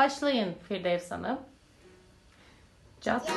Başlayın Firdevs Hanım. Cadde.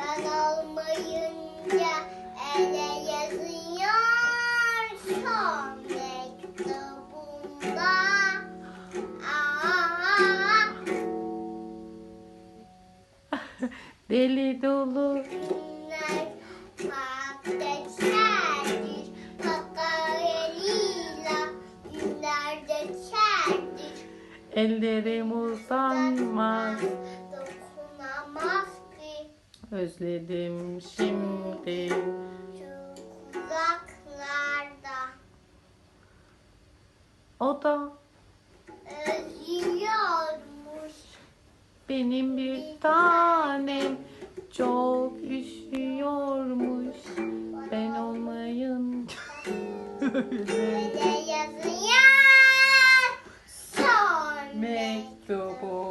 Ben olmayınca ele yazıyor son mektubumda. Aa, Deli dolu. Ellerim uzanmaz özledim şimdi. Uzaklarda O da özlüyormuş. benim bir tanem. Çok üşüyormuş. Ben olmayın. Öyle yazıyor. Son mektubu.